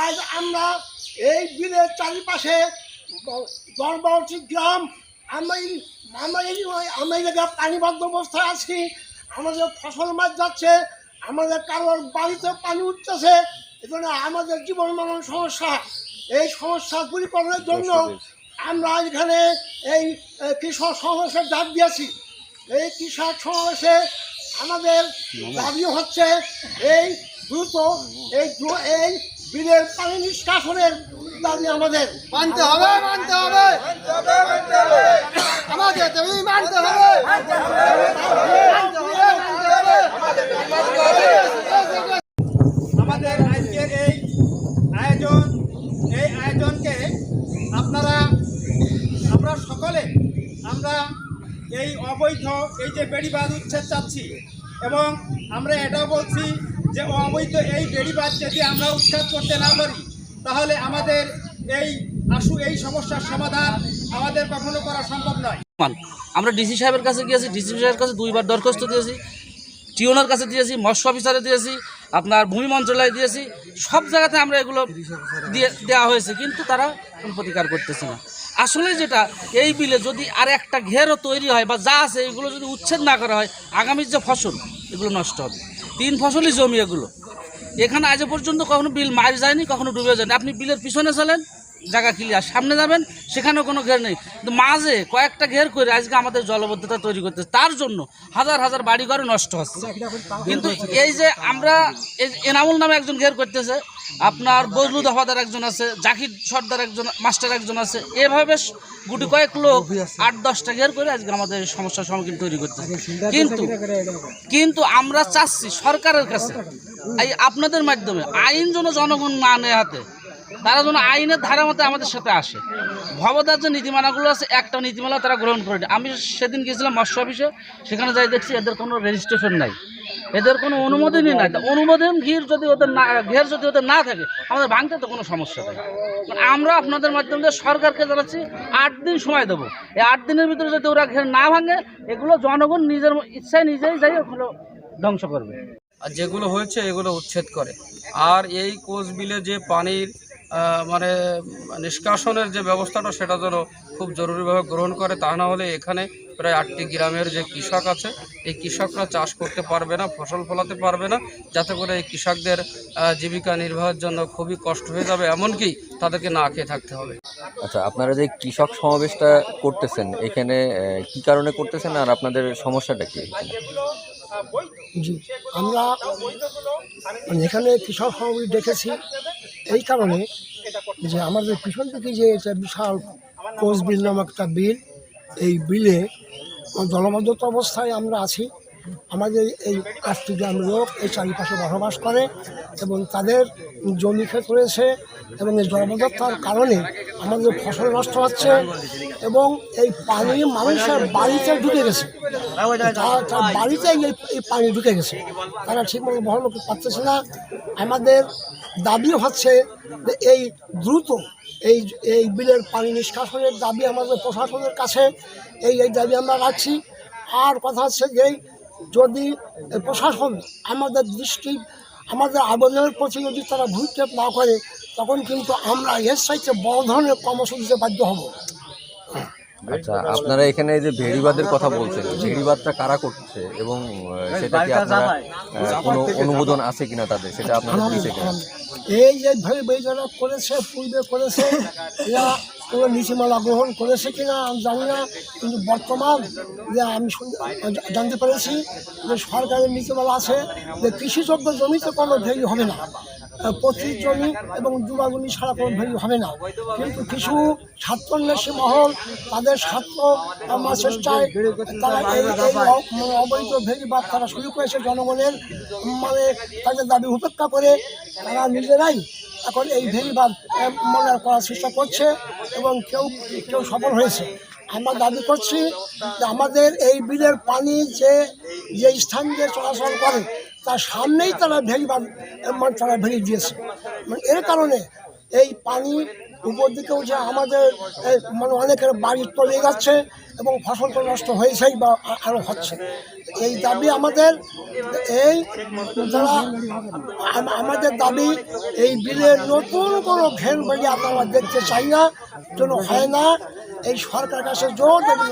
আজ আমরা এই বিলের চারিপাশে দরবারটি গ্রাম আমরা এই আমরা এই আমরা এই জায়গায় পানিবদ্ধ অবস্থায় আছি। আমাদের ফসল মাছ যাচ্ছে আমাদের কারোর বাড়িতে পানি উঠতেছে এজন্য আমাদের জীবন মরণ সমস্যা। এই সমস্যা দূরীকরণের জন্য আমরা এখানে এই কৃষক সমাবেশের ডাক দিয়েছি। এই কৃষক সমাবেশে আমাদের দাবি হচ্ছে এই দ্রুত এই এই বিলের পানি নিষ্কাশনের দাবি আমাদের। মানতে হবে মানতে হবে। আমাদের দাবি মানতে হবে। আজকের এই আয়োজন, এই আয়োজনকে আপনারা, আমরা সকলে, আমরা এই অবৈধ, এই যে বেড়িবাঁধ উচ্ছেদ চাচ্ছি এবং আমরা এটাও বলছি যে অবৈধ এই বেড়িবাঁধ যদি আমরা উচ্ছেদ করতে না পারি তাহলে আমাদের এই আশু এই সমস্যার সমাধান আমাদের কখনো করা সম্ভব নয়। আমরা ডিসি সাহেবের কাছে গিয়েছি ডিসি সাহেবের কাছে দুইবার দরখাস্ত দিয়েছি টিওনার কাছে দিয়েছি মৎস্য অফিসারে দিয়েছি আপনার ভূমি মন্ত্রণালয়ে দিয়েছি সব জায়গাতে আমরা এগুলো দিয়ে দেওয়া হয়েছে কিন্তু তারা কোনো প্রতিকার করতেছে না। আসলে যেটা এই বিলে যদি আর একটা ঘেরও তৈরি হয় বা যা আছে এগুলো যদি উচ্ছেদ না করা হয় আগামীর যে ফসল এগুলো নষ্ট হবে। তিন ফসলই জমি এগুলো। এখানে আজ পর্যন্ত কখনো বিল মার যায়নি, কখনো ডুবে যায়নি। আপনি বিলের পিছনে চলেন, জায়গা ক্লিয়ার সামনে যাবেন, সেখানেও কোনো ঘের নেই। কিন্তু মাঝে কয়েকটা ঘের করে আজকে আমাদের জলবদ্ধতা তৈরি করতে তার জন্য হাজার হাজার বাড়িঘরে নষ্ট হচ্ছে। কিন্তু এই যে আমরা এনামুল নামে একজন ঘের করতেছে আপনার বজলু দফাদার একজন আছে জাকির সর্দার একজন মাস্টার একজন আছে। এভাবে গুটি কয়েক লোক আট দশটা ঘের করে আজকে আমাদের সমস্যার সম্মুখীন তৈরি করতে কিন্তু কিন্তু আমরা চাচ্ছি সরকারের কাছে। এই আপনাদের মাধ্যমে আইন যেন জনগণ না নেয় হাতে। তারা যেন আইনের ধারা মতে আমাদের সাথে আসে। ভবদার যে নীতিমালাগুলো আছে, একটা নীতিমালা তারা গ্রহণ করেনি আমি সেদিন গিয়েছিলাম মৎস্য অফিসে, সেখানে যাই দেখছি এদের কোনো রেজিস্ট্রেশন নাই। এদের কোনো অনুমোদনই নাই। অনুমোদন ঘির যদি ওদের না, ঘের যদি ওদের না থাকে, আমাদের ভাঙতে তো কোনো সমস্যা নেই। আমরা আপনাদের মাধ্যমে সরকারকে জানাচ্ছি, আট দিন সময় দেবো। এই আট দিনের ভিতরে যদি ওরা ঘের না ভাঙে, এগুলো জনগণ নিজের ইচ্ছায় নিজেই যাই ওগুলো ধ্বংস করবে। আর যেগুলো হয়েছে, এগুলো উচ্ছেদ করে। আর এই কোচ বিলে যে পানির মানে নিষ্কাশনের যে ব্যবস্থাটা সেটা যেন খুব জরুরিভাবে গ্রহণ করে তা না হলে এখানে প্রায় আটটি গ্রামের যে কৃষক আছে এই কৃষকরা চাষ করতে পারবে না ফসল ফলাতে পারবে না যাতে করে এই কৃষকদের জীবিকা নির্বাহের জন্য খুবই কষ্ট হয়ে যাবে এমনকি তাদেরকে না খেয়ে থাকতে হবে। আচ্ছা আপনারা যে কৃষক সমাবেশটা করতেছেন এখানে কি কারণে করতেছেন আর আপনাদের সমস্যাটা কি? জি আমরা মানে এখানে কৃষক সমাবেশ দেখেছি। এই কারণে যে আমাদের পিছন থেকে যে একটা বিশাল কোচ বিল নামক একটা বিল, এই বিলে জলবদ্ধত অবস্থায় আমরা আছি। আমাদের এই পাঁচটি গ্রাম লোক এই চারিপাশে বসবাস করে এবং তাদের জমি ক্ষেত রয়েছে এবং এই জলবদ্ধতার কারণে আমাদের ফসল নষ্ট হচ্ছে এবং এই পানি মানুষের বাড়িতে ঢুকে গেছে। বাড়িতে এই পানি ঢুকে গেছে। তারা ঠিকমতো বহন করতে পারতেছে না। আমাদের দাবি হচ্ছে যে এই দ্রুত এই এই বিলের পানি নিষ্কাশনের দাবি আমাদের প্রশাসনের কাছে, এই এই দাবি আমরা রাখছি। আর কথা হচ্ছে যে যদি প্রশাসন আমাদের দৃষ্টি, আমাদের আবেদনের প্রতি যদি তারা ভূক্ষেপ না করে, তখন কিন্তু আমরা এর সাইতে বড় ধরনের কর্মসূচিতে বাধ্য হব। আচ্ছা আপনারা এখানে এই যে ভেড়িবাদের কথা বলছেন ভেড়িবাদটা কারা করছে এবং সেটা কি আপনারা কোনো অনুমোদন আছে কিনা তাদের? সেটা আপনারা কিনা? এই যে ভাই করেছে পূর্বে করেছে এরা কোনো নীতিমালা গ্রহণ করেছে কিনা আমি জানি না কিন্তু বর্তমান যে আমি জানতে পেরেছি যে সরকারের নীতিমালা আছে যে কৃষিযোগ্য জমিতে কোনো ভ্যালু হবে না। প্রতি জমি এবং জমি ছাড়া কোনো ভ্যালু হবে না। কিন্তু কিছু স্বার্থন্বেষী মহল তাদের স্বার্থ চেষ্টায় তারা এই মানে অবৈধ ভেরিবাদ তারা শুরু করেছে জনগণের মানে তাদের দাবি উপেক্ষা করে তারা নিজেরাই এখন এই ভেরিবাদ মনে করার চেষ্টা করছে এবং কেউ কেউ সফল হয়েছে। আমরা দাবি করছি যে আমাদের এই বিলের পানি যে যে স্থান দিয়ে চলাচল করে তার সামনেই তারা ভেরিবাদ মানে তারা ভেরি দিয়েছে মানে এর কারণে এই পানি উপর দিকেও যে আমাদের মানে অনেকের বাড়ি তলে যাচ্ছে এবং ফসল তো নষ্ট হয়েছেই বা আরও হচ্ছে। এই দাবি আমাদের, এই যারা আমাদের দাবি, এই বিলের নতুন কোনো ভ্যান বাড়ি আপনারা দেখতে চাই না, যেন হয় না। এই সরকার কাছে জোর দাবি।